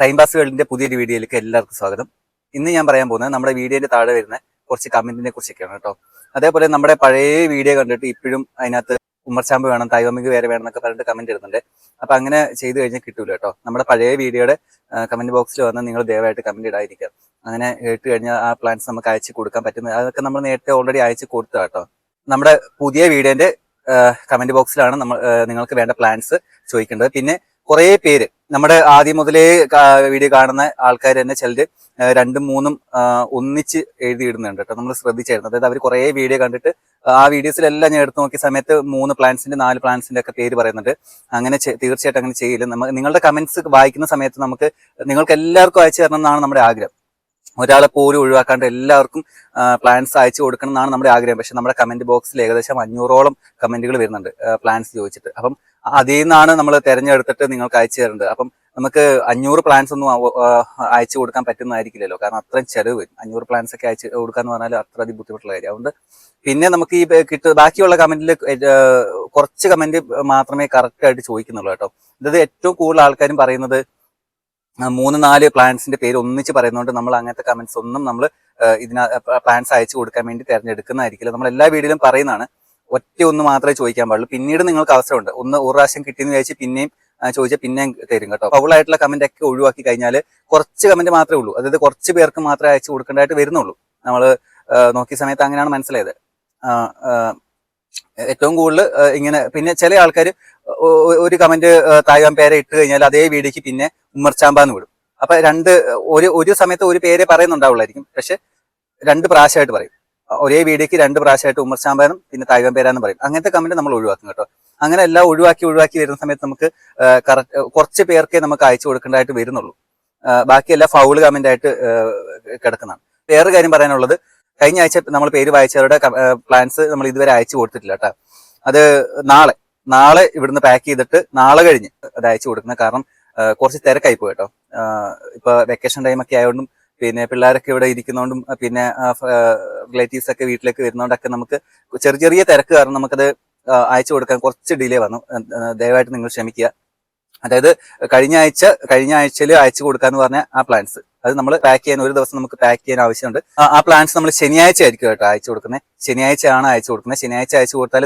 Time pass വേൾഡിന്റെ പുതിയൊരു വീഡിയോയിലേക്ക് എല്ലാവർക്കും സ്വാഗതം. ഇന്ന് ഞാൻ പറയാൻ പോകുന്നത് നമ്മുടെ വീഡിയോന്റെ താഴെ വരുന്ന കുറച്ച് കമന്റിനെ കുറിച്ചൊക്കെയാണ് കേട്ടോ. അതേപോലെ നമ്മുടെ പഴയ വീഡിയോ കണ്ടിട്ട് ഇപ്പോഴും അതിനകത്ത് ഉമ്മർച്ചാമ്പ് വേണം തൈവമിക്ക് വേറെ വേണം എന്നൊക്കെ പറഞ്ഞിട്ട് കമന്റ് ഇടുന്നുണ്ട്. അപ്പൊ അങ്ങനെ ചെയ്തു കഴിഞ്ഞാൽ കിട്ടൂല കേട്ടോ. നമ്മുടെ പഴയ വീഡിയോയുടെ കമന്റ് ബോക്സിൽ വന്ന് നിങ്ങൾ ദയവായിട്ട് കമന്റ് ഇടാതിരിക്കുക. അങ്ങനെ കേട്ട് കഴിഞ്ഞാൽ ആ പ്ലാൻസ് നമുക്ക് അയച്ചു കൊടുക്കാൻ പറ്റുന്നത് അതൊക്കെ നമ്മൾ നേരത്തെ ഓൾറെഡി അയച്ചു കൊടുത്തു കേട്ടോ. നമ്മുടെ പുതിയ വീഡിയോന്റെ കമന്റ് ബോക്സിലാണ് നമ്മൾ നിങ്ങൾക്ക് വേണ്ട പ്ലാൻസ് ചോദിക്കേണ്ടത്. പിന്നെ കുറേ പേര്. നമ്മുടെ ആദ്യം മുതലേ വീഡിയോ കാണുന്ന ആൾക്കാർ തന്നെ ചിലർ രണ്ടും മൂന്നും ഒന്നിച്ച് എഴുതിയിടുന്നുണ്ട് കേട്ടോ. നമ്മൾ ശ്രദ്ധിച്ചായിരുന്നു. അതായത് അവർ കുറേ വീഡിയോ കണ്ടിട്ട് ആ വീഡിയോസിലെല്ലാം ഞാൻ എടുത്തു നോക്കിയ സമയത്ത് മൂന്ന് പ്ലാന്റ്സിന്റെ നാല് പ്ലാന്റ്സിന്റെ ഒക്കെ പേര് പറയുന്നുണ്ട്. അങ്ങനെ തീർച്ചയായിട്ടും അങ്ങനെ ചെയ്യില്ല നമ്മൾ നിങ്ങളുടെ കമന്റ്സ് വായിക്കുന്ന സമയത്ത് നമുക്ക് നിങ്ങൾക്ക് എല്ലാവർക്കും അയച്ചു തരണം എന്നാണ് നമ്മുടെ ആഗ്രഹം. ഒരാളെ പോലും ഒഴിവാക്കാണ്ട് എല്ലാവർക്കും പ്ലാന്റ്സ് അയച്ചു കൊടുക്കണം എന്നാണ് നമ്മുടെ ആഗ്രഹം. പക്ഷെ നമ്മുടെ കമന്റ് ബോക്സിൽ ഏകദേശം അഞ്ഞൂറോളം കമന്റുകൾ വരുന്നുണ്ട് പ്ലാന്റ്സ് ചോദിച്ചിട്ട്. അപ്പം അതിൽ നിന്നാണ് നമ്മൾ തെരഞ്ഞെടുത്തിട്ട് നിങ്ങൾക്ക് അയച്ചു തരേണ്ടത് അപ്പം നമുക്ക് അഞ്ഞൂറ് പ്ലാൻസ് ഒന്നും അയച്ചു കൊടുക്കാൻ പറ്റുന്നതായിരിക്കില്ലല്ലോ. കാരണം അത്രയും ചെലവ് വരും. അഞ്ഞൂറ് പ്ലാൻസ് ഒക്കെ അയച്ചു കൊടുക്കാന്ന് പറഞ്ഞാൽ അത്ര അധികം ബുദ്ധിമുട്ടുള്ള കാര്യം. അതുകൊണ്ട് പിന്നെ നമുക്ക് ഈ കിട്ട ബാക്കിയുള്ള കമന്റിൽ കുറച്ച് കമന്റ് മാത്രമേ കറക്റ്റ് ആയിട്ട് ചോദിക്കുന്നുള്ളൂ കേട്ടോ. ഇത് ഏറ്റവും കൂടുതൽ ആൾക്കാരും പറയുന്നത് മൂന്ന് നാല് പ്ലാൻസിന്റെ പേര് ഒന്നിച്ച് പറയുന്നതുകൊണ്ട് നമ്മൾ അങ്ങനത്തെ കമന്റ്സ് ഒന്നും നമ്മൾ ഇതിന പ്ലാൻസ് അയച്ചു കൊടുക്കാൻ വേണ്ടി തിരഞ്ഞെടുക്കുന്നതായിരിക്കില്ല. നമ്മൾ എല്ലാ വീഡിയോയിലും പറയുന്നതാണ്. ഒറ്റ ഒന്ന് മാത്രമേ ചോദിക്കാൻ പാടുള്ളൂ. പിന്നീട് നിങ്ങൾക്ക് അവസരമുണ്ട്. ഒന്ന് ഒരു പ്രാവശ്യം കിട്ടിയെന്ന് വിചാരിച്ച് പിന്നെയും ചോദിച്ചാൽ പിന്നെയും തരും കേട്ടോ. ഫൗളായിട്ടുള്ള കമന്റ് ഒക്കെ ഒഴിവാക്കി കഴിഞ്ഞാൽ കുറച്ച് കമന്റ് മാത്രമേ ഉള്ളൂ. അതായത് കുറച്ച് പേർക്ക് മാത്രമേ അയച്ചു കൊടുക്കേണ്ടതായിട്ട് വരുന്നുള്ളൂ. നമ്മൾ നോക്കിയ സമയത്ത് അങ്ങനെയാണ് മനസ്സിലായത്. ഏറ്റവും കൂടുതൽ ഇങ്ങനെ പിന്നെ ചില ആൾക്കാർ ഒരു കമന്റ് തായ്വാൻ പേരെ ഇട്ട് കഴിഞ്ഞാൽ അതേ വീഡിയോക്ക് പിന്നെ ഉമ്മർച്ചാമ്പാന്ന് വിടും. അപ്പൊ രണ്ട് ഒരു ഒരു സമയത്ത് ഒരു പേരെ പറയുന്നുണ്ടാവുള്ളായിരിക്കും. പക്ഷെ രണ്ട് പ്രാവശ്യമായിട്ട് പറയും. ഒരേ വീഡിയോക്ക് രണ്ട് പ്രാവശ്യമായിട്ട് ഉമ്മർച്ചാമ്പാനും പിന്നെ തായ്വാൻ പേരാന്ന് പറയും. അങ്ങനത്തെ കമന്റ് നമ്മൾ ഒഴിവാക്കും കേട്ടോ. അങ്ങനെ എല്ലാം ഒഴിവാക്കി ഒഴിവാക്കി വരുന്ന സമയത്ത് നമുക്ക് കുറച്ച് പേർക്കേ നമുക്ക് അയച്ചു കൊടുക്കേണ്ടതായിട്ട് വരുന്നുള്ളൂ. ബാക്കി ബാക്കിയെല്ലാം ഫൗൾ കമന്റ് ആയിട്ട് കിടക്കുന്നതാണ്. വേറെ കാര്യം പറയാനുള്ളത് കഴിഞ്ഞ ആഴ്ച നമ്മൾ പേര് വായിച്ചവരുടെ പ്ലാൻസ് നമ്മൾ ഇതുവരെ അയച്ചു കൊടുത്തിട്ടില്ല കേട്ടോ. അത് നാളെ നാളെ ഇവിടുന്ന് പാക്ക് ചെയ്തിട്ട് നാളെ കഴിഞ്ഞ് അത് അയച്ചു കൊടുക്കുന്നത് കാരണം കുറച്ച് തിരക്കായി പോയി കേട്ടോ. ഇപ്പൊ വെക്കേഷൻ ടൈം ഒക്കെ ആയതുകൊണ്ടും പിന്നെ പിള്ളേരൊക്കെ ഇവിടെ ഇരിക്കുന്നതുകൊണ്ടും പിന്നെ റിലേറ്റീവ്സ് ഒക്കെ വീട്ടിലേക്ക് വരുന്നതുകൊണ്ടൊക്കെ നമുക്ക് ചെറിയ ചെറിയ തിരക്ക് കാരണം നമുക്കത് അയച്ചു കൊടുക്കാൻ കുറച്ച് ഡിലേ വന്നു. ദയവായിട്ട് നിങ്ങൾ ക്ഷമിക്കുക. അതായത് കഴിഞ്ഞ ആഴ്ച കഴിഞ്ഞ ആഴ്ചയിൽ അയച്ചു കൊടുക്കാന്ന് പറഞ്ഞ ആ പ്ലാൻസ് അത് നമ്മൾ പാക്ക് ചെയ്യാൻ ഒരു ദിവസം നമുക്ക് പാക്ക് ചെയ്യാൻ ആവശ്യമുണ്ട്. ആ പ്ലാൻസ് നമ്മൾ ശനിയാഴ്ച ആയിരിക്കും കേട്ടോ അയച്ചു കൊടുക്കുന്നത്. ശനിയാഴ്ചയാണ് അയച്ചു കൊടുക്കുന്നത്. ശനിയാഴ്ച അയച്ചു കൊടുത്താൽ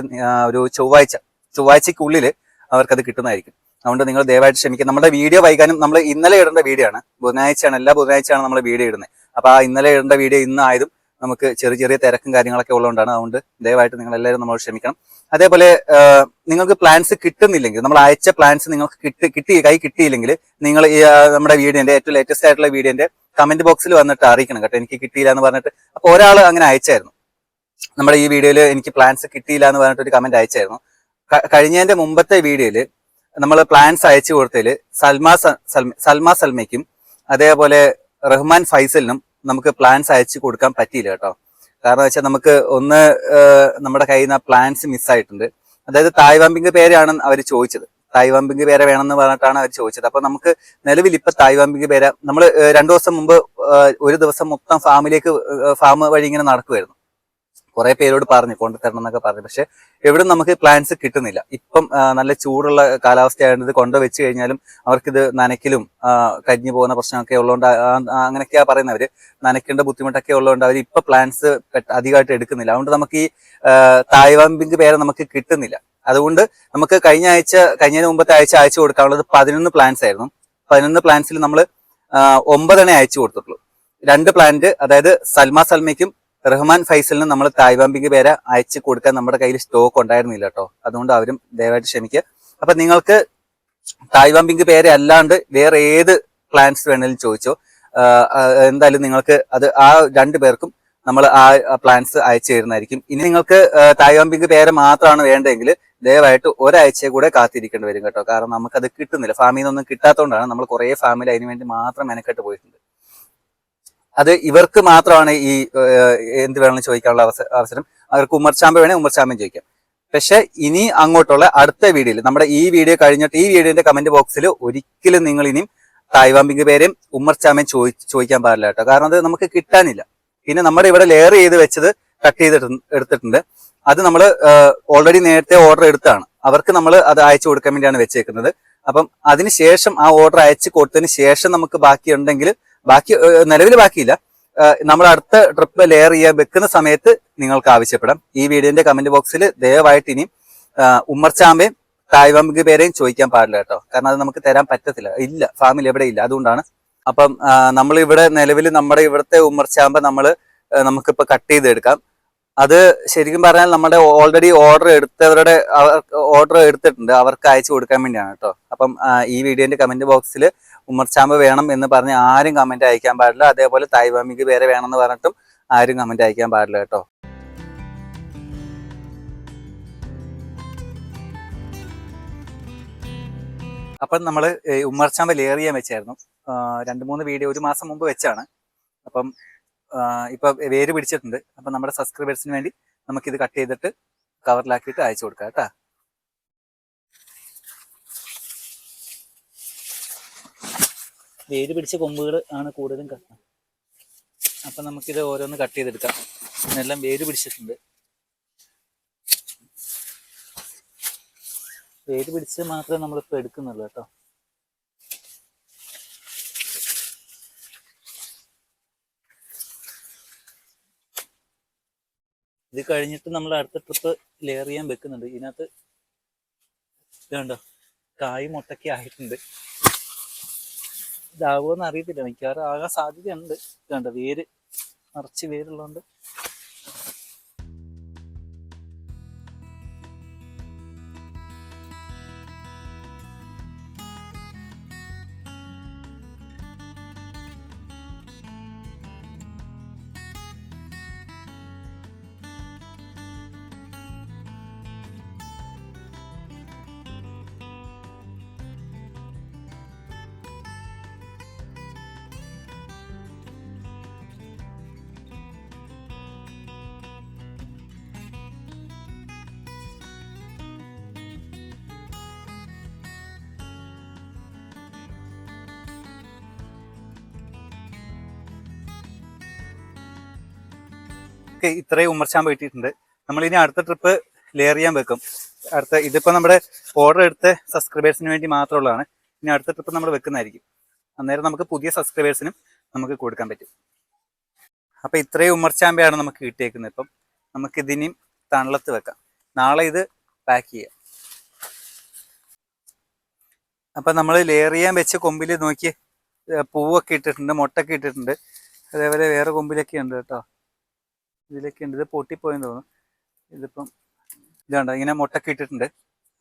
ഒരു ചൊവ്വാഴ്ച ചൊവ്വാഴ്ചക്കുള്ളിൽ അവർക്കത് കിട്ടുന്നതായിരിക്കും. അതുകൊണ്ട് നിങ്ങൾ ദയവായിട്ട് ക്ഷമിക്കുക. നമ്മുടെ വീഡിയോ വൈകാനും നമ്മൾ ഇന്നലെ ഇടേണ്ട വീഡിയോ ആണ്. ബുധനാഴ്ചയാണ് എല്ലാ ബുധനാഴ്ചയാണ് നമ്മൾ വീഡിയോ ഇടുന്നത്. അപ്പോൾ ആ ഇന്നലെ ഇടേണ്ട വീഡിയോ ഇന്നായതും നമുക്ക് ചെറിയ ചെറിയ തിരക്കും കാര്യങ്ങളൊക്കെ ഉള്ളതുകൊണ്ടാണ്. അതുകൊണ്ട് ദയവായിട്ട് നിങ്ങൾ എല്ലാവരും നമ്മൾ ക്ഷമിക്കണം. അതേപോലെ നിങ്ങൾക്ക് പ്ലാൻസ് കിട്ടുന്നില്ലെങ്കിൽ നമ്മൾ അയച്ച പ്ലാൻസ് നിങ്ങൾക്ക് കിട്ടി കിട്ടി കൈ കിട്ടിയില്ലെങ്കിൽ നിങ്ങൾ നമ്മുടെ വീഡിയോന്റെ ഏറ്റവും ലേറ്റസ്റ്റ് ആയിട്ടുള്ള വീഡിയോന്റെ കമന്റ് ബോക്സിൽ വന്നിട്ട് അറിയിക്കണം കേട്ടോ. എനിക്ക് കിട്ടിയില്ല എന്ന് പറഞ്ഞിട്ട്. അപ്പോൾ ഒരാൾ അങ്ങനെ അയച്ചായിരുന്നു. നമ്മുടെ ഈ വീഡിയോയിൽ എനിക്ക് പ്ലാൻസ് കിട്ടിയില്ല എന്ന് പറഞ്ഞിട്ട് ഒരു കമന്റ് അയച്ചായിരുന്നു. കഴിഞ്ഞതിന്റെ മുമ്പത്തെ വീഡിയോയിൽ നമ്മൾ പ്ലാൻസ് അയച്ചു കൊടുത്തതിൽ സൽമാ സൽമാ സൽമയ്ക്കും അതേപോലെ റഹ്മാൻ ഫൈസലിനും നമുക്ക് പ്ലാൻസ് അയച്ചു കൊടുക്കാൻ പറ്റിയില്ല കേട്ടോ. കാരണം വെച്ചാൽ നമുക്ക് ഒന്ന് നമ്മുടെ കയ്യിൽ നിന്ന് പ്ലാൻസ് മിസ്സായിട്ടുണ്ട് അതായത് തായ്വാമ്പിങ് പേരാണ് അവർ ചോദിച്ചത്. തായ്വാമ്പിങ് പേര വേണമെന്ന് പറഞ്ഞിട്ടാണ് അവർ ചോദിച്ചത്. അപ്പൊ നമുക്ക് നിലവിൽ ഇപ്പൊ തായ്വാമ്പിങ് പേര നമ്മൾ രണ്ടു ദിവസം മുമ്പ് ഒരു ദിവസം മൊത്തം ഫാമിലേക്ക് ഫാം വഴി ഇങ്ങനെ നടക്കുമായിരുന്നു കുറെ പേരോട് പറഞ്ഞു കൊണ്ടുതരണം എന്നൊക്കെ പറഞ്ഞു. പക്ഷെ എവിടെ നമുക്ക് പ്ലാന്റ്സ് കിട്ടുന്നില്ല. ഇപ്പം നല്ല ചൂടുള്ള കാലാവസ്ഥയായത് ഇത് കൊണ്ടുവച്ച് കഴിഞ്ഞാലും അവർക്കിത് നനയ്ക്കലും കരിഞ്ഞു പോകുന്ന പ്രശ്നമൊക്കെ ഉള്ളതുകൊണ്ട് അങ്ങനെയൊക്കെയാ പറയുന്നവര്. നനയ്ക്കേണ്ട ബുദ്ധിമുട്ടൊക്കെ ഉള്ളതുകൊണ്ട് അവർ ഇപ്പൊ പ്ലാന്റ്സ് അധികമായിട്ട് എടുക്കുന്നില്ല. അതുകൊണ്ട് നമുക്ക് ഈ തായ്വാമ്പിങ്ക് പേരെ നമുക്ക് കിട്ടുന്നില്ല. അതുകൊണ്ട് നമുക്ക് കഴിഞ്ഞ ആഴ്ച കഴിഞ്ഞതിന് മുമ്പത്തെ ആഴ്ച അയച്ചു കൊടുക്കാനുള്ളത് പതിനൊന്ന് പ്ലാന്റ്സ് ആയിരുന്നു. പതിനൊന്ന് പ്ലാന്റ്സിൽ നമ്മൾ ഒമ്പതെണ്ണേ അയച്ചു കൊടുത്തിട്ടുള്ളൂ. രണ്ട് പ്ലാന്റ് അതായത് സൽമാ സൽമയ്ക്കും റഹ്മാൻ ഫൈസലിന് നമ്മൾ തായ്വാമ്പിക്ക് പേരെ അയച്ചു കൊടുക്കാൻ നമ്മുടെ കയ്യിൽ സ്റ്റോക്ക് ഉണ്ടായിരുന്നില്ല കേട്ടോ. അതുകൊണ്ട് അവരും ദയവായിട്ട് ക്ഷമിക്കുക. അപ്പൊ നിങ്ങൾക്ക് തായ്വാമ്പിക്ക് പേരെ അല്ലാണ്ട് വേറെ ഏത് പ്ലാൻസ് വേണേലും ചോദിച്ചോ. എന്തായാലും നിങ്ങൾക്ക് അത് ആ രണ്ടു പേർക്കും നമ്മൾ ആ പ്ലാൻസ് അയച്ചു തരുന്നതായിരിക്കും. ഇനി നിങ്ങൾക്ക് തായ്വാമ്പിക്ക് പേരെ മാത്രമാണ് വേണ്ടതെങ്കിൽ ദയവായിട്ട് ഒരാഴ്ചയെ കൂടെ കാത്തിരിക്കേണ്ടി വരും കേട്ടോ. കാരണം നമുക്കത് കിട്ടുന്നില്ല. ഫാമിൽ നിന്നൊന്നും കിട്ടാത്തതുകൊണ്ടാണ് നമ്മൾ കുറേ ഫാമിലി അതിന് വേണ്ടി മാത്രം മെനക്കെട്ട് പോയിട്ടുണ്ട്. അത് ഇവർക്ക് മാത്രമാണ് ഈ എന്ത് വേണമെങ്കിലും ചോദിക്കാനുള്ള അവസരം. അവർക്ക് ഉമ്മർച്ചാമ്പ വേണേൽ ഉമ്മർച്ചാമ്പയും ചോദിക്കാം. പക്ഷെ ഇനി അങ്ങോട്ടുള്ള അടുത്ത വീഡിയോയിൽ നമ്മുടെ ഈ വീഡിയോ കഴിഞ്ഞിട്ട് ഈ വീഡിയോന്റെ കമന്റ് ബോക്സിൽ ഒരിക്കലും നിങ്ങൾ ഇനിയും തായ്വാമ്പിന്റെ പേരെയും ഉമ്മർച്ചാമയും ചോദി ചോദിക്കാൻ പാടില്ല കേട്ടോ. കാരണം അത് നമുക്ക് കിട്ടാനില്ല. പിന്നെ നമ്മുടെ ഇവിടെ ലെയർ ചെയ്ത് വെച്ചത് കട്ട് ചെയ്ത് എടുത്തിട്ടുണ്ട്. അത് നമ്മൾ ഓൾറെഡി നേരത്തെ ഓർഡർ എടുത്താണ്. അവർക്ക് നമ്മൾ അത് അയച്ചു കൊടുക്കാൻ വേണ്ടിയാണ് വെച്ചേക്കുന്നത്. അപ്പം അതിനുശേഷം ആ ഓർഡർ അയച്ചു കൊടുത്തതിന് ശേഷം നമുക്ക് ബാക്കി ഉണ്ടെങ്കിൽ ബാക്കി നിലവിൽ ബാക്കിയില്ല. നമ്മൾ അടുത്ത ട്രിപ്പ് ലെയർ ചെയ്യാൻ വെക്കുന്ന സമയത്ത് നിങ്ങൾക്ക് ആവശ്യപ്പെടാം. ഈ വീഡിയോന്റെ കമന്റ് ബോക്സിൽ ദയവായിട്ട് ഇനി ഉമ്മർച്ചാമ്പയും തായ്വാമ്പ് പേരെയും ചോദിക്കാൻ പാടില്ല കേട്ടോ. കാരണം അത് നമുക്ക് തരാൻ പറ്റത്തില്ല. ഇല്ല ഫാമിൽ എവിടെ ഇല്ല. അതുകൊണ്ടാണ്. അപ്പം നമ്മൾ ഇവിടെ നിലവിൽ നമ്മുടെ ഇവിടുത്തെ ഉമ്മർച്ചാമ്പ നമ്മൾ നമുക്കിപ്പോൾ കട്ട് ചെയ്തെടുക്കാം. അത് ശരിക്കും പറഞ്ഞാൽ നമ്മുടെ ഓൾറെഡി ഓർഡർ എടുത്തവരുടെ ഓർഡർ എടുത്തിട്ടുണ്ട്. അവർക്ക് അയച്ചു കൊടുക്കാൻ വേണ്ടിയാണ് കേട്ടോ. അപ്പം ഈ വീഡിയോന്റെ കമന്റ് ബോക്സിൽ ഉമ്മർച്ചാമ്പ് വേണം എന്ന് പറഞ്ഞ് ആരും കമന്റ് അയക്കാൻ പാടില്ല. അതേപോലെ തായ്വാമിക്ക് പേരെ വേണമെന്ന് പറഞ്ഞിട്ടും ആരും കമന്റ് അയക്കാൻ പാടില്ല കേട്ടോ. അപ്പം നമ്മൾ ഉമ്മർച്ചാമ്പ് ലെയർ ചെയ്യാൻ വെച്ചായിരുന്നു. രണ്ട് മൂന്ന് വീഡിയോ ഒരു മാസം മുമ്പ് വെച്ചാണ്. അപ്പം ഇപ്പൊ വേര് പിടിച്ചിട്ടുണ്ട്. അപ്പം നമ്മുടെ സബ്സ്ക്രൈബേഴ്സിന് വേണ്ടി നമുക്കിത് കട്ട് ചെയ്തിട്ട് കവറിലാക്കിയിട്ട് അയച്ചു കൊടുക്കാം കേട്ടാ. വേര് പിടിച്ച കൊമ്പുകൾ ആണ് കൂടുതലും കട്ട അപ്പം നമുക്കിത് ഓരോന്ന് കട്ട് ചെയ്തെടുക്കാം. എല്ലാം വേര് പിടിച്ചിട്ടുണ്ട്. വേര് പിടിച്ച് മാത്രമേ നമ്മളിപ്പോൾ എടുക്കുന്നുള്ളൂ കേട്ടോ. ഇത് കഴിഞ്ഞിട്ട് നമ്മൾ അടുത്ത ട്രിപ്പ് ലെയർ ചെയ്യാൻ വെക്കുന്നുണ്ട്. ഇതിനകത്ത് ഇതുണ്ടോ? കായ് മുട്ടയ്ക്ക് ആയിട്ടുണ്ട്. ഇതാവുമെന്ന് അറിയത്തില്ല. മിക്കവാറും ആകാൻ സാധ്യതയുണ്ട്. ഇതുണ്ടോ വേര് നിറച്ച് വേരുള്ളതുകൊണ്ട്. ഒക്കെ ഇത്രയും ഉമ്മർച്ചാമ്പ് പറ്റിയിട്ടുണ്ട്. നമ്മൾ ഇനി അടുത്ത ട്രിപ്പ് ലെയർ ചെയ്യാൻ വെക്കും. അടുത്ത ഇതിപ്പോ നമ്മുടെ ഓർഡർ എടുത്ത സബ്സ്ക്രൈബേഴ്സിന് വേണ്ടി മാത്രമുള്ളതാണ്. ഇനി അടുത്ത ട്രിപ്പ് നമ്മൾ വെക്കുന്നതായിരിക്കും. അന്നേരം നമുക്ക് പുതിയ സബ്സ്ക്രൈബേഴ്സിനും നമുക്ക് കൊടുക്കാൻ പറ്റും. അപ്പൊ ഇത്രയും ഉമ്മർച്ചാമ്പയാണ് നമുക്ക് കിട്ടിയേക്കുന്നത് ഇപ്പം. നമുക്ക് ഇതിനെയും തണലത്ത് വെക്കാം. നാളെ ഇത് പാക്ക് ചെയ്യാം. അപ്പൊ നമ്മൾ ലെയർ ചെയ്യാൻ വെച്ച കൊമ്പിൽ നോക്കി പൂവൊക്കെ ഇട്ടിട്ടുണ്ട് മുട്ടൊക്കെ ഇട്ടിട്ടുണ്ട്. അതേപോലെ വേറെ കൊമ്പിലൊക്കെ ഉണ്ട് കേട്ടോ. ഇതിലൊക്കെ ഉണ്ട്. ഇത് പൊട്ടിപ്പോയെന്ന് തോന്നുന്നു. ഇതിപ്പം ഇതുണ്ട് ഇങ്ങനെ മുട്ടൊക്കെ ഇട്ടിട്ടുണ്ട്.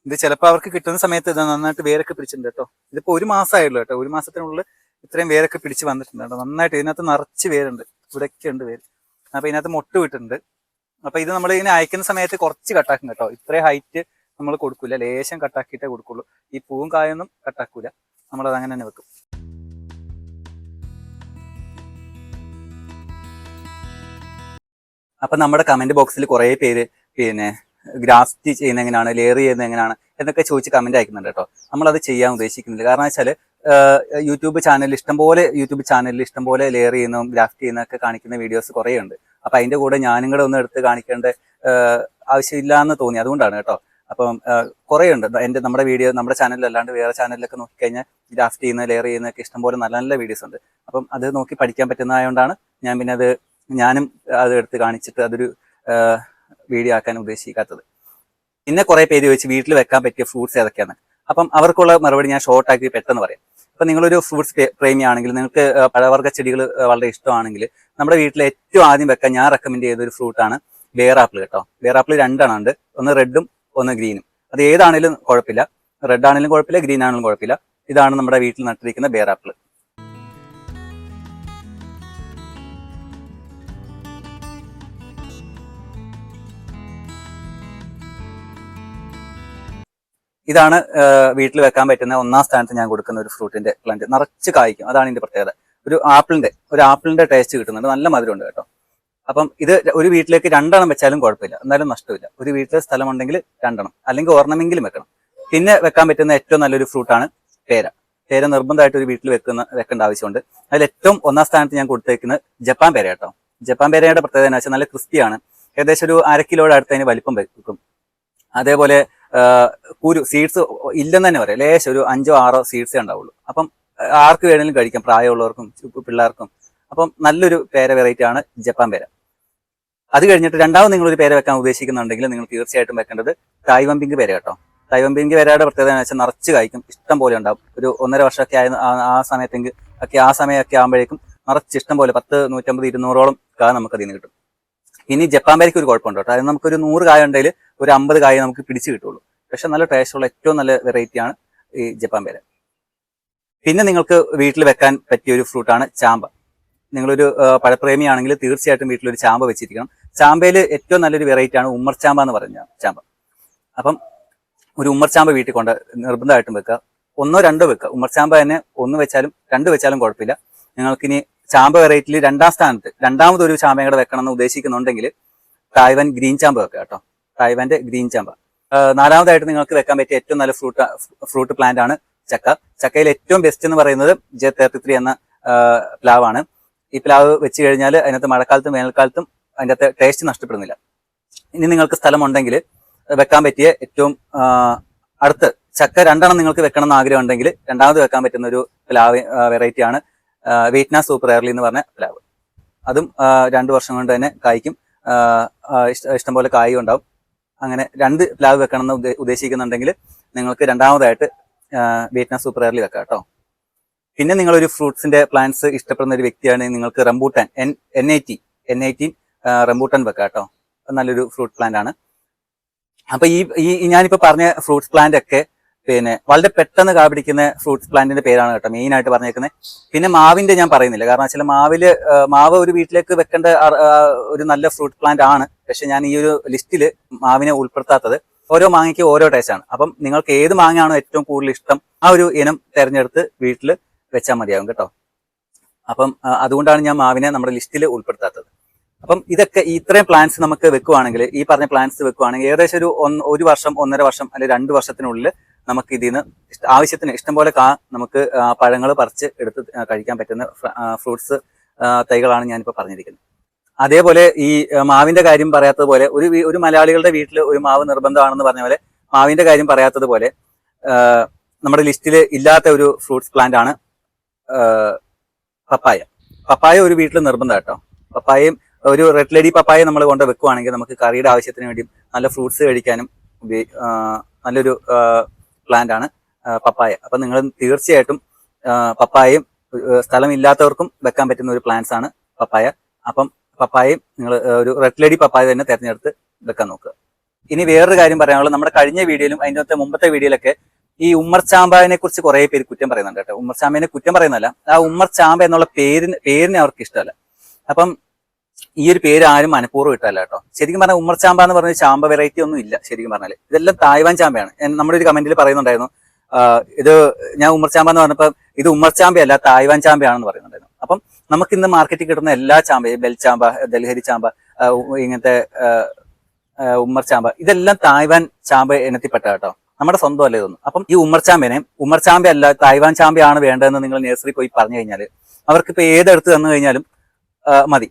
ഇത് ചിലപ്പോൾ അവർക്ക് കിട്ടുന്ന സമയത്ത് ഇത് നന്നായിട്ട് വേരൊക്കെ പിടിച്ചിട്ടുണ്ട് കേട്ടോ. ഇതിപ്പോൾ ഒരു മാസമായുള്ളൂ കേട്ടോ. ഒരു മാസത്തിനുള്ളിൽ ഇത്രയും വേരൊക്കെ പിടിച്ച് വന്നിട്ടുണ്ട് കേട്ടോ. നന്നായിട്ട് ഇതിനകത്ത് നിറച്ച് വേരുണ്ട്. ഇവിടെയൊക്കെ ഉണ്ട് വേര്. അപ്പൊ ഇതിനകത്ത് മുട്ട വിട്ടിട്ടുണ്ട് അപ്പൊ ഇത് നമ്മൾ ഇതിനെ അയക്കുന്ന സമയത്ത് കുറച്ച് കട്ടാക്കും കേട്ടോ. ഇത്രയും ഹൈറ്റ് നമ്മൾ കൊടുക്കില്ല ലേശം കട്ടാക്കിയിട്ടേ കൊടുക്കുള്ളൂ. ഈ പൂവും കായൊന്നും കട്ടാക്കൂല. നമ്മളത് അങ്ങനെ തന്നെ വെക്കും. അപ്പൊ നമ്മുടെ കമന്റ് ബോക്സിൽ കുറെ പേര് പിന്നെ ഗ്രാഫ്റ്റ് ചെയ്യുന്ന എങ്ങനെയാണ് ലെയർ ചെയ്യുന്ന എങ്ങനെയാണ് എന്നൊക്കെ ചോദിച്ച് കമന്റ് അയക്കുന്നുണ്ട് കേട്ടോ. അത് ചെയ്യാൻ ഉദ്ദേശിക്കുന്നില്ല. കാരണം വെച്ചാൽ യൂട്യൂബ് ചാനലിൽ ഇഷ്ടംപോലെ യൂട്യൂബ് ചാനലിൽ ഇഷ്ടംപോലെ ലെയർ ചെയ്യുന്നതും ഗ്രാഫ്റ്റ് ചെയ്യുന്നതൊക്കെ കാണിക്കുന്ന വീഡിയോസ് കുറേ ഉണ്ട്. അപ്പൊ അതിന്റെ കൂടെ ഞാനും കൂടെ ഒന്ന് എടുത്ത് കാണിക്കേണ്ട ആവശ്യമില്ല എന്ന് തോന്നി. അതുകൊണ്ടാണ് കേട്ടോ. അപ്പം കുറേ ഉണ്ട്. എന്റെ നമ്മുടെ വീഡിയോ നമ്മുടെ ചാനലിൽ അല്ലാണ്ട് വേറെ ചാനലിലൊക്കെ നോക്കിക്കഴിഞ്ഞാൽ ഗ്രാഫ്റ്റ് ചെയ്യുന്ന ലെയർ ചെയ്യുന്നതൊക്കെ ഇഷ്ടംപോലെ നല്ല നല്ല വീഡിയോസ് ഉണ്ട്. അപ്പം അത് നോക്കി പഠിക്കാൻ പറ്റുന്നതായതുകൊണ്ടാണ് ഞാൻ പിന്നെ അത് ഞാനും അത് എടുത്ത് കാണിച്ചിട്ട് അതൊരു വീഡിയോ ആക്കാൻ ഉദ്ദേശിക്കാത്തത്. പിന്നെ കുറെ പേര് ചോദിച്ച് വീട്ടിൽ വെക്കാൻ പറ്റിയ ഫ്രൂട്ട്സ് ഏതൊക്കെയാണ് അപ്പം അവർക്കുള്ള മറുപടി ഞാൻ ഷോർട്ട് ആക്കി പെട്ടെന്ന് പറയാം. അപ്പം നിങ്ങളൊരു ഫ്രൂട്ട്സ് പ്രേമി ആണെങ്കിൽ നിങ്ങൾക്ക് പഴവർഗ ചെടികൾ വളരെ ഇഷ്ടമാണെങ്കിൽ നമ്മുടെ വീട്ടിൽ ഏറ്റവും ആദ്യം വെക്കാൻ ഞാൻ റെക്കമെൻഡ് ചെയ്ത ഒരു ഫ്രൂട്ടാണ് ബേറാപ്പിൾ കേട്ടോ. ബേറാപ്പിൾ രണ്ടെണ്ണം ഉണ്ട് ഒന്ന് റെഡും ഒന്ന് ഗ്രീനും. അത് ഏതാണെങ്കിലും കുഴപ്പമില്ല. റെഡ് ആണെങ്കിലും കുഴപ്പമില്ല ഗ്രീൻ ആണെങ്കിലും കുഴപ്പമില്ല. ഇതാണ് നമ്മുടെ വീട്ടിൽ നട്ടിരിക്കുന്ന ബേറാപ്പിൾ ഇതാണ് വീട്ടിൽ വെക്കാൻ പറ്റുന്ന ഒന്നാം സ്ഥാനത്ത് ഞാൻ കൊടുക്കുന്ന ഒരു ഫ്രൂട്ടിന്റെ പ്ലാന്റ് നിറച്ച് കായ്ക്കും. അതാണ് ഇതിന്റെ പ്രത്യേകത. ഒരു ആപ്പിളിന്റെ ഒരു ആപ്പിളിന്റെ ടേസ്റ്റ് കിട്ടുന്നുണ്ട്. നല്ല മധുരമുണ്ട് കേട്ടോ. അപ്പം ഇത് ഒരു വീട്ടിലേക്ക് രണ്ടെണ്ണം വെച്ചാലും കുഴപ്പമില്ല. എന്നാലും നഷ്ടമില്ല. ഒരു വീട്ടിൽ സ്ഥലമുണ്ടെങ്കിൽ രണ്ടെണ്ണം. അല്ലെങ്കിൽ ഒരെണ്ണമെങ്കിലും വെക്കണം. പിന്നെ വെക്കാൻ പറ്റുന്ന ഏറ്റവും നല്ലൊരു ഫ്രൂട്ടാണ് പേര. പേര നിർബന്ധമായിട്ട് ഒരു വീട്ടിൽ വെക്കുന്ന വെക്കേണ്ട ആവശ്യമുണ്ട്. അതിൽ ഏറ്റവും ഒന്നാം സ്ഥാനത്ത് ഞാൻ കൊടുത്തേക്കുന്നത് ജപ്പാൻ പേര കേട്ടോ. ജപ്പാൻ പേരയുടെ പ്രത്യേകത എന്ന് വെച്ചാൽ നല്ല ക്രിസ്പിയാണ് ഏകദേശം ഒരു അര കിലോയുടെ അടുത്ത് അതിന് വലിപ്പം വെക്കും. അതേപോലെ കുരു സീഡ്സ് ഇല്ലെന്ന് തന്നെ പറയാം. ലേശം ഒരു അഞ്ചോ ആറോ സീഡ്സേ ഉണ്ടാവുള്ളൂ. അപ്പം ആർക്ക് വേണമെങ്കിലും കഴിക്കാം. പ്രായമുള്ളവർക്കും പിള്ളേർക്കും. അപ്പം നല്ലൊരു പേര വെറൈറ്റി ആണ് ജപ്പാൻ പേര. അത് കഴിഞ്ഞിട്ട് രണ്ടാമത് നിങ്ങൾ ഒരു പേര വെക്കാൻ ഉദ്ദേശിക്കുന്നുണ്ടെങ്കിൽ നിങ്ങൾ തീർച്ചയായിട്ടും വെക്കേണ്ടത് തായ്വമ്പിങ്ക് പേര കേട്ടോ. തായ്വമ്പിങ്ക് പേരയുടെ പ്രത്യേകത എന്ന് വെച്ചാൽ നിറച്ച് കഴിക്കും ഇഷ്ടം പോലെ ഉണ്ടാവും. ഒരു ഒന്നര വർഷമൊക്കെ ആയ ആ സമയത്തെങ്കിൽ ഒക്കെ ആ സമയമൊക്കെ ആകുമ്പോഴേക്കും നിറച്ച് ഇഷ്ടം പോലെ പത്ത് നൂറ്റമ്പത് ഇരുന്നൂറോളം കാ നമുക്ക് അതിന് കിട്ടും. ഇനി ജപ്പാൻ പേരയ്ക്ക് ഒരു കുഴപ്പമുണ്ട് കേട്ടോ. അതായത് നമുക്കൊരു നൂറ് കായ ഉണ്ടെങ്കിൽ ഒരു അമ്പത് കായ നമുക്ക് പിടിച്ച് കിട്ടുള്ളൂ. പക്ഷെ നല്ല ടേസ്റ്റുള്ള ഏറ്റവും നല്ല വെറൈറ്റിയാണ് ഈ ജപ്പാൻ പേര. പിന്നെ നിങ്ങൾക്ക് വീട്ടിൽ വെക്കാൻ പറ്റിയ ഒരു ഫ്രൂട്ടാണ് ചാമ്പ. നിങ്ങളൊരു പഴപ്രേമിയാണെങ്കിൽ തീർച്ചയായിട്ടും വീട്ടിൽ ഒരു ചാമ്പ വെച്ചിരിക്കണം. ചാമ്പയിൽ ഏറ്റവും നല്ലൊരു വെറൈറ്റിയാണ് ഉമ്മർ ചാമ്പ എന്ന് പറഞ്ഞ ചാമ്പ. അപ്പം ഒരു ഉമ്മർ ചാമ്പ വീട്ടിൽ കൊണ്ട് നിർബന്ധമായിട്ടും വെക്കുക. ഒന്നോ രണ്ടോ വെക്കുക. ഉമ്മർ ചാമ്പ തന്നെ ഒന്ന് വെച്ചാലും രണ്ട് വെച്ചാലും കുഴപ്പമില്ല. നിങ്ങൾക്കിനി ചാമ്പ വെറൈറ്റിയിൽ രണ്ടാം സ്ഥാനത്ത് രണ്ടാമതൊരു ചാമ്പയും കൂടെ വെക്കണം എന്ന് ഉദ്ദേശിക്കുന്നുണ്ടെങ്കിൽ തായ്വാൻ ഗ്രീൻ ചാമ്പ വെക്കുക കേട്ടോ. തായ്വാന്റെ ഗ്രീൻ ചാമ്പ. നാലാമതായിട്ട് നിങ്ങൾക്ക് വെക്കാൻ പറ്റിയ ഏറ്റവും നല്ല ഫ്രൂട്ട് ഫ്രൂട്ട് പ്ലാന്റ് ആണ് ചക്ക. ചക്കയിൽ ഏറ്റവും ബെസ്റ്റ് എന്ന് പറയുന്നത് ജെ തേർട്ടി ത്രീ എന്ന പ്ലാവാണ്. ഈ പ്ലാവ് വെച്ച് കഴിഞ്ഞാൽ അതിനകത്ത് മഴക്കാലത്തും വേനൽക്കാലത്തും അതിന്റെ ടേസ്റ്റ് നഷ്ടപ്പെടുന്നില്ല. ഇനി നിങ്ങൾക്ക് സ്ഥലമുണ്ടെങ്കിൽ വെക്കാൻ പറ്റിയ ഏറ്റവും അടുത്ത് ചക്ക രണ്ടെണ്ണം നിങ്ങൾക്ക് വെക്കണം എന്ന് ആഗ്രഹം ഉണ്ടെങ്കിൽ രണ്ടാമത് വെക്കാൻ പറ്റുന്ന ഒരു പ്ലാവ് വെറൈറ്റി ആണ് വീറ്റ്ന സൂപ്പർ എയർലി എന്ന് പറഞ്ഞ പ്ലാവ്. അതും രണ്ട് വർഷം കൊണ്ട് തന്നെ കായ്ക്കും. ഇഷ്ടം പോലെ ഇഷ്ട- ഇഷ്ടംപോലെ കായും ഉണ്ടാവും. അങ്ങനെ രണ്ട് പ്ലാവ് വെക്കണം എന്ന് ഉദ്ദേശിക്കുന്നുണ്ടെങ്കിൽ നിങ്ങൾക്ക് രണ്ടാമതായിട്ട് വിയറ്റ്നാം സൂപ്പർ എയർലി വെക്കാം കേട്ടോ. പിന്നെ നിങ്ങളൊരു ഫ്രൂട്ട്സിന്റെ പ്ലാന്റ്സ് ഇഷ്ടപ്പെടുന്ന ഒരു വ്യക്തിയാണെങ്കിൽ നിങ്ങൾക്ക് rambutan N N I T N I T rambutan വെക്കാം കേട്ടോ. നല്ലൊരു ഫ്രൂട്ട് പ്ലാന്റ് ആണ്. അപ്പൊ ഈ ഈ ഞാനിപ്പോ പറഞ്ഞ ഫ്രൂട്ട്സ് പ്ലാന്റ് ഒക്കെ പിന്നെ വളരെ പെട്ടെന്ന് കാപിടിക്കുന്ന ഫ്രൂട്ട്സ് പ്ലാന്റിന്റെ പേരാണ് കേട്ടോ മെയിൻ ആയിട്ട് പറഞ്ഞേക്കുന്നത്. പിന്നെ മാവിന്റെ ഞാൻ പറയുന്നില്ല. കാരണം വെച്ചാൽ മാവിൽ മാവ് ഒരു വീട്ടിലേക്ക് വെക്കേണ്ട ഒരു നല്ല ഫ്രൂട്ട് പ്ലാന്റ് ആണ്. പക്ഷെ ഞാൻ ഈ ഒരു ലിസ്റ്റിൽ മാവിനെ ഉൾപ്പെടുത്താത്തത് ഓരോ മാങ്ങയ്ക്ക് ഓരോ ടേസ്റ്റ് ആണ്. അപ്പം നിങ്ങൾക്ക് ഏത് മാങ്ങയാണോ ഏറ്റവും കൂടുതൽ ഇഷ്ടം ആ ഒരു ഇനം തിരഞ്ഞെടുത്ത് വീട്ടിൽ വെച്ചാൽ മതിയാകും കേട്ടോ. അപ്പം അതുകൊണ്ടാണ് ഞാൻ മാവിനെ നമ്മുടെ ലിസ്റ്റിൽ ഉൾപ്പെടുത്താത്തത്. അപ്പം ഇതൊക്കെ ഇത്രയും പ്ലാന്റ്സ് നമുക്ക് വെക്കുവാണെങ്കിൽ ഈ പറഞ്ഞ പ്ലാന്റ്സ് വെക്കുവാണെങ്കിൽ ഏകദേശം ഒരു ഒരു വർഷം ഒന്നര വർഷം അല്ലെങ്കിൽ രണ്ട് വർഷത്തിനുള്ളിൽ നമുക്ക് ഇതിൽ നിന്ന് ആവശ്യത്തിന് ഇഷ്ടംപോലെ കാ നമുക്ക് പഴങ്ങൾ പറിച്ച് എടുത്ത് കഴിക്കാൻ പറ്റുന്ന ഫ്രൂട്ട്സ് തൈകളാണ് ഞാനിപ്പോൾ പറഞ്ഞിരിക്കുന്നത്. അതേപോലെ ഈ മാവിന്റെ കാര്യം പറയാത്തതുപോലെ ഒരു ഒരു മലയാളികളുടെ വീട്ടിൽ ഒരു മാവ് നിർബന്ധമാണെന്ന് പറഞ്ഞ പോലെ മാവിന്റെ കാര്യം പറയാത്തതുപോലെ നമ്മുടെ ലിസ്റ്റിൽ ഇല്ലാത്ത ഒരു ഫ്രൂട്ട്സ് പ്ലാന്റ് ആണ് പപ്പായ. പപ്പായ ഒരു വീട്ടിൽ നിർബന്ധം കേട്ടോ. പപ്പായയും ഒരു റെഡ് ലേഡി പപ്പായ നമ്മൾ കൊണ്ട് വെക്കുവാണെങ്കിൽ നമുക്ക് കറിയുടെ ആവശ്യത്തിന് വേണ്ടിയും നല്ല ഫ്രൂട്ട്സ് കഴിക്കാനും നല്ലൊരു പ്ലാന്റ് ആണ് പപ്പായ. അപ്പൊ നിങ്ങൾ തീർച്ചയായിട്ടും പപ്പായയും സ്ഥലം സ്ഥലമില്ലാത്തവർക്കും വെക്കാൻ പറ്റുന്ന ഒരു പ്ലാന്റ്സ് ആണ് പപ്പായ. അപ്പം പപ്പായയും നിങ്ങൾ ഒരു റെഡ് ലേഡി പപ്പായ തന്നെ തിരഞ്ഞെടുത്ത് വെക്കാൻ നോക്കുക. ഇനി വേറൊരു കാര്യം പറയാനുള്ളത് നമ്മുടെ കഴിഞ്ഞ വീഡിയോയിലും അതിന്റെ മുമ്പത്തെ വീഡിയോയിലൊക്കെ ഈ ഉമ്മർ ചാമ്പാനെ കുറിച്ച് കുറെ പേര് കുറ്റം പറയുന്നുണ്ട് കേട്ടോ. ഉമ്മർ ചാമ്പേനെ കുറ്റം പറയുന്നല്ല ആ ഉമ്മർ ചാമ്പ എന്നുള്ള പേരിന് പേരിനെ അവർക്ക് ഇഷ്ടമല്ല. അപ്പം ഈ ഒരു പേര് ആരും മനഃപൂർവം ഇട്ടല്ല കേട്ടോ. ശരിക്കും പറഞ്ഞാൽ ഉമ്മർ ചാമ്പ എന്ന് പറഞ്ഞ ചാമ്പ വെറൈറ്റി ഒന്നും ഇല്ല ശരിക്കും പറഞ്ഞാൽ ഇതെല്ലാം തായ്വാൻ ചാമ്പയാണ്. നമ്മുടെ ഒരു കമന്റിൽ പറയുന്നുണ്ടായിരുന്നു ഇത് ഞാൻ ഉമ്മർ ചാമ്പ എന്ന് പറഞ്ഞപ്പോൾ ഇത് ഉമ്മർ ചാമ്പയല്ല തായ്വാൻ ചാമ്പയാണെന്ന് പറയുന്നുണ്ടായിരുന്നു. അപ്പം നമുക്ക് ഇന്ന് മാർക്കറ്റിൽ കിട്ടുന്ന എല്ലാ ചാമ്പയും ബെൽ ചാമ്പ ഡൽഹരി ചാമ്പ ഇങ്ങനത്തെ ഉമ്മർ ചാമ്പ ഇതെല്ലാം തായ്വാൻ ചാമ്പ ഇനത്തിൽപ്പെട്ട കേട്ടോ. നമ്മുടെ സ്വന്തം അല്ലേ ഇതൊന്നും. അപ്പം ഈ ഉമ്മർ ചാമ്പനെ ഉമ്മർ ചാമ്പ അല്ല തായ്വാൻ ചാമ്പയാണ് വേണ്ടതെന്ന് നിങ്ങൾ നേഴ്സറി പോയി പറഞ്ഞു കഴിഞ്ഞാൽ അവർക്ക് ഇപ്പൊ ഏതെടുത്ത് തന്നു കഴിഞ്ഞാലും മതി.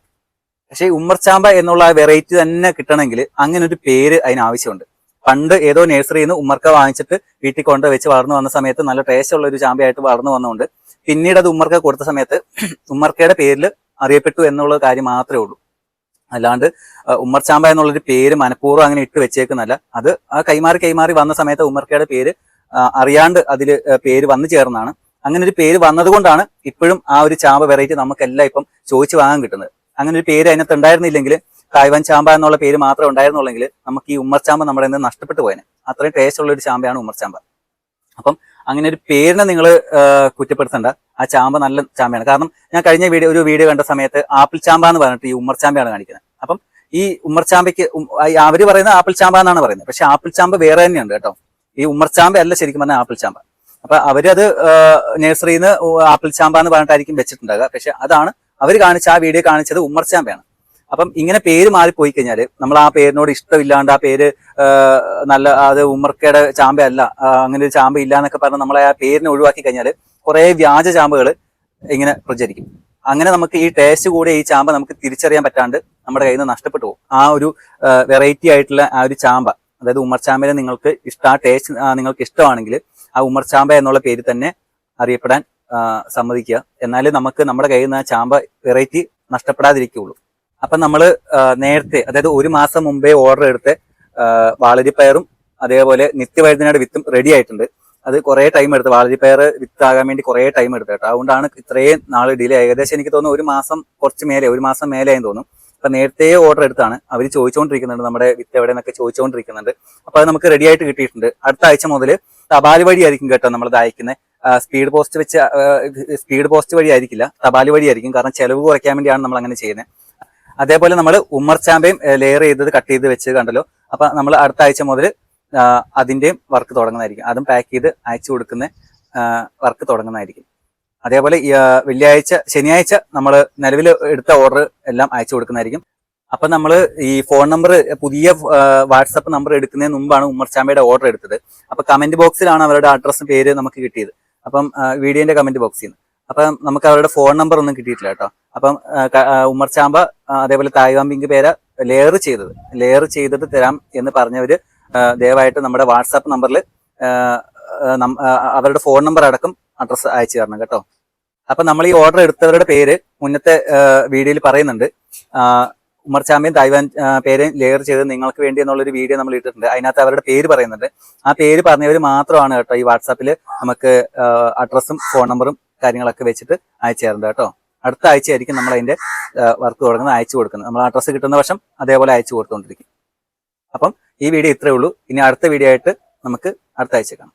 പക്ഷേ ഉമ്മർചാമ്പ എന്നുള്ള ആ വെറൈറ്റി തന്നെ കിട്ടണമെങ്കിൽ അങ്ങനെ ഒരു പേര് അതിന് ആവശ്യമുണ്ട്. പണ്ട് ഏതോ നഴ്സറിയിൽ നിന്ന് ഉമ്മർക്ക വാങ്ങിച്ചിട്ട് വീട്ടിൽ കൊണ്ട് വെച്ച് വളർന്നു വന്ന സമയത്ത് നല്ല ടേസ്റ്റ് ഉള്ള ഒരു ചാമ്പയായിട്ട് വളർന്നു വന്നതുകൊണ്ട് പിന്നീട് അത് ഉമ്മർക്ക കൊടുത്ത സമയത്ത് ഉമ്മർക്കയുടെ പേരിൽ അറിയപ്പെട്ടു എന്നുള്ള കാര്യം മാത്രമേ ഉള്ളൂ. അല്ലാണ്ട് ഉമ്മർചാമ്പ ഉമ്മർ ചാമ്പ എന്നുള്ളൊരു പേര് മനഃപൂർവം അങ്ങനെ ഇട്ട് വെച്ചേക്കുന്നല്ല അത് ആ കൈമാറി കൈമാറി വന്ന സമയത്ത് ഉമ്മർക്കയുടെ പേര് അറിയാണ്ട് അതിൽ പേര് വന്നു ചേർന്നാണ് അങ്ങനെ ഒരു പേര് വന്നതുകൊണ്ടാണ് ഇപ്പോഴും ആ ഒരു ചാമ്പ വെറൈറ്റി നമുക്കെല്ലാം ഇപ്പം ചോദിച്ചു വാങ്ങാൻ കിട്ടുന്നത്. അങ്ങനെ ഒരു പേര് അതിനകത്ത് ഉണ്ടായിരുന്നില്ലെങ്കിൽ തായ്വാൻ ചാമ്പ എന്നുള്ള പേര് മാത്രം ഉണ്ടായിരുന്നുള്ളെങ്കിൽ നമുക്ക് ഈ ഉമ്മർ ചാമ്പ നമ്മുടെ നഷ്ടപ്പെട്ടു പോയനെ. അത്രയും ടേസ്റ്റ് ഉള്ള ഒരു ചാമ്പയാണ് ഉമ്മർ ചാമ്പ. അപ്പം അങ്ങനെ ഒരു പേരിനെ നിങ്ങൾ കുറ്റപ്പെടുത്തണ്ട. ആ ചാമ്പ നല്ല ചാമ്പയാണ്. കാരണം ഞാൻ കഴിഞ്ഞ വീഡിയോ ഒരു വീഡിയോ കണ്ട സമയത്ത് ആപ്പിൾ ചാമ്പ എന്ന് പറഞ്ഞിട്ട് ഈ ഉമ്മർ ചാമ്പയാണ് കാണിക്കുന്നത്. അപ്പം ഈ ഉമ്മർ ചാമ്പയ്ക്ക് ഉം- പറയുന്നത് ആപ്പിൾ ചാമ്പ എന്നാണ് പറയുന്നത്. പക്ഷെ ആപ്പിൾ ചാമ്പ വേറെ തന്നെയുണ്ട് കേട്ടോ. ഈ ഉമ്മർ ചാമ്പ അല്ല ശരിക്കും പറഞ്ഞാൽ ആപ്പിൾ ചാമ്പ. അപ്പൊ അവരത് നഴ്സറിയിൽ നിന്ന് ആപ്പിൾ ചാമ്പ എന്ന് പറഞ്ഞിട്ടായിരിക്കും വെച്ചിട്ടുണ്ടാകുക പക്ഷെ അതാണ് അവർ കാണിച്ച ആ വീഡിയോ കാണിച്ചത് ഉമ്മർ ചാമ്പയാണ് അപ്പം ഇങ്ങനെ പേര് മാറിപ്പോയി കഴിഞ്ഞാൽ നമ്മൾ ആ പേരിനോട് ഇഷ്ടമില്ലാണ്ട് ആ പേര് നല്ല അത് ഉമ്മർക്കയുടെ ചാമ്പയല്ല അങ്ങനെ ഒരു ചാമ്പ ഇല്ല എന്നൊക്കെ പറഞ്ഞ് നമ്മളെ ആ പേരിനെ ഒഴിവാക്കി കഴിഞ്ഞാൽ കുറെ വ്യാജ ചാമ്പുകൾ ഇങ്ങനെ പ്രചരിക്കും. അങ്ങനെ നമുക്ക് ഈ ടേസ്റ്റ് കൂടെ ഈ ചാമ്പ നമുക്ക് തിരിച്ചറിയാൻ പറ്റാണ്ട് നമ്മുടെ കയ്യിൽ നിന്ന് നഷ്ടപ്പെട്ടു പോകും. ആ ഒരു വെറൈറ്റി ആയിട്ടുള്ള ആ ഒരു ചാമ്പ അതായത് ഉമ്മർചാമ്പയെ നിങ്ങൾക്ക് ഇഷ്ട ആ ടേസ്റ്റ് നിങ്ങൾക്ക് ഇഷ്ടമാണെങ്കിൽ ആ ഉമ്മർചാമ്പ എന്നുള്ള പേര് തന്നെ അറിയപ്പെടാൻ സമ്മതിക്കുക. എന്നാലേ നമുക്ക് നമ്മുടെ കയ്യിൽ നിന്ന് ആ ചാമ്പ വെറൈറ്റി നഷ്ടപ്പെടാതിരിക്കുകയുള്ളൂ. അപ്പൊ നമ്മൾ നേരത്തെ അതായത് ഒരു മാസം മുമ്പേ ഓർഡർ എടുത്ത് വാളരിപ്പയറും അതേപോലെ നിത്യവൈദ്യനയുടെ വിത്തും റെഡി ആയിട്ടുണ്ട്. അത് കുറേ ടൈം എടുത്ത് വാളരിപ്പയർ വിത്താകാൻ വേണ്ടി കുറേ ടൈം എടുത്തു കേട്ടോ. അതുകൊണ്ടാണ് ഇത്രയും നാൾ ഡിലേ ഏകദേശം എനിക്ക് തോന്നുന്നു ഒരു മാസം കുറച്ച് മേലെ ഒരു മാസം മേലെ ആയെന്ന് തോന്നുന്നു. അപ്പൊ നേരത്തെ ഓർഡർ എടുത്താണ്. അവർ ചോദിച്ചുകൊണ്ടിരിക്കുന്നുണ്ട് നമ്മുടെ വിത്ത് എവിടെ നിന്നൊക്കെ ചോദിച്ചുകൊണ്ടിരിക്കുന്നുണ്ട് അപ്പൊ അത് നമുക്ക് റെഡി ആയിട്ട് കിട്ടിയിട്ടുണ്ട്. അടുത്ത ആഴ്ച മുതൽ തപാൽ വഴി ആയിരിക്കും കേട്ടോ നമ്മൾ അയക്കുന്നത് സ്പീഡ് പോസ്റ്റ് വെച്ച് സ്പീഡ് പോസ്റ്റ് വഴി ആയിരിക്കില്ല തപാൽ വഴി ആയിരിക്കും കാരണം ചെലവ് കുറയ്ക്കാൻ വേണ്ടിയാണ് നമ്മൾ അങ്ങനെ ചെയ്യുന്നത്. അതേപോലെ നമ്മൾ ഉമ്മർച്ചാമ്പയും ലെയർ ചെയ്തത് കട്ട് ചെയ്ത് വെച്ച് കണ്ടല്ലോ. അപ്പൊ നമ്മൾ അടുത്ത ആഴ്ച മുതൽ അതിന്റെയും വർക്ക് തുടങ്ങുന്നതായിരിക്കും. അതും പാക്ക് ചെയ്ത് അയച്ചു കൊടുക്കുന്ന വർക്ക് തുടങ്ങുന്നതായിരിക്കും. അതേപോലെ വെള്ളിയാഴ്ച ശനിയാഴ്ച നമ്മൾ നിലവിൽ എടുത്ത ഓർഡർ എല്ലാം അയച്ചു കൊടുക്കുന്നതായിരിക്കും. അപ്പൊ നമ്മൾ ഈ ഫോൺ നമ്പർ പുതിയ വാട്സപ്പ് നമ്പർ എടുക്കുന്നതിന് മുമ്പാണ് ഉമ്മർച്ചാമ്പയുടെ ഓർഡർ എടുത്തത്. അപ്പൊ കമന്റ് ബോക്സിലാണ് അവരുടെ അഡ്രസ്സും പേര് നമുക്ക് കിട്ടിയത്. അപ്പം വീഡിയോന്റെ കമന്റ് ബോക്സിൽ നിന്ന് അപ്പം നമുക്ക് അവരുടെ ഫോൺ നമ്പർ ഒന്നും കിട്ടിയിട്ടില്ല കേട്ടോ. അപ്പം ആ, ചാമ്പ അതേപോലെ തായ്വാമ്പിങ്ക് പേര് ലെയർ ചെയ്തത്. ലെയർ ചെയ്തിട്ട് തരാം എന്ന് പറഞ്ഞവര് ദയവായിട്ട് നമ്മുടെ വാട്സാപ്പ് നമ്പറിൽ അവരുടെ ഫോൺ നമ്പർ അടക്കം അഡ്രസ്സ് അയച്ചു തരണം കേട്ടോ. അപ്പൊ നമ്മൾ ഈ ഓർഡർ എടുത്തവരുടെ പേര് മുന്നത്തെ വീഡിയോയിൽ പറയുന്നുണ്ട്. ഉമ്മർച്ചാമ്പയും തായ്വാൻ പേര് പേരും ലെയർ ചെയ്ത് നിങ്ങൾക്ക് വേണ്ടി എന്നുള്ളൊരു വീഡിയോ നമ്മൾ ഇട്ടിട്ടുണ്ട്. അതിനകത്ത് അവരുടെ പേര് പറയുന്നുണ്ട്. ആ പേര് പറഞ്ഞവർ മാത്രമാണ് കേട്ടോ ഈ വാട്സാപ്പിൽ നമുക്ക് അഡ്രസ്സും ഫോൺ നമ്പറും കാര്യങ്ങളൊക്കെ വെച്ചിട്ട് അയച്ചു തരുന്നത് കേട്ടോ. അടുത്ത ആഴ്ചയായിരിക്കും നമ്മൾ അതിന്റെ വർക്ക് തുടങ്ങുന്നത് അയച്ചു കൊടുക്കുന്നത്. നമ്മൾ അഡ്രസ്സ് കിട്ടുന്ന വർഷം അതേപോലെ അയച്ചു കൊടുത്തുകൊണ്ടിരിക്കും അപ്പം ഈ വീഡിയോ ഇത്രയേ ഉള്ളൂ. ഇനി അടുത്ത വീഡിയോ ആയിട്ട് നമുക്ക് അടുത്ത ആഴ്ച കാണാം.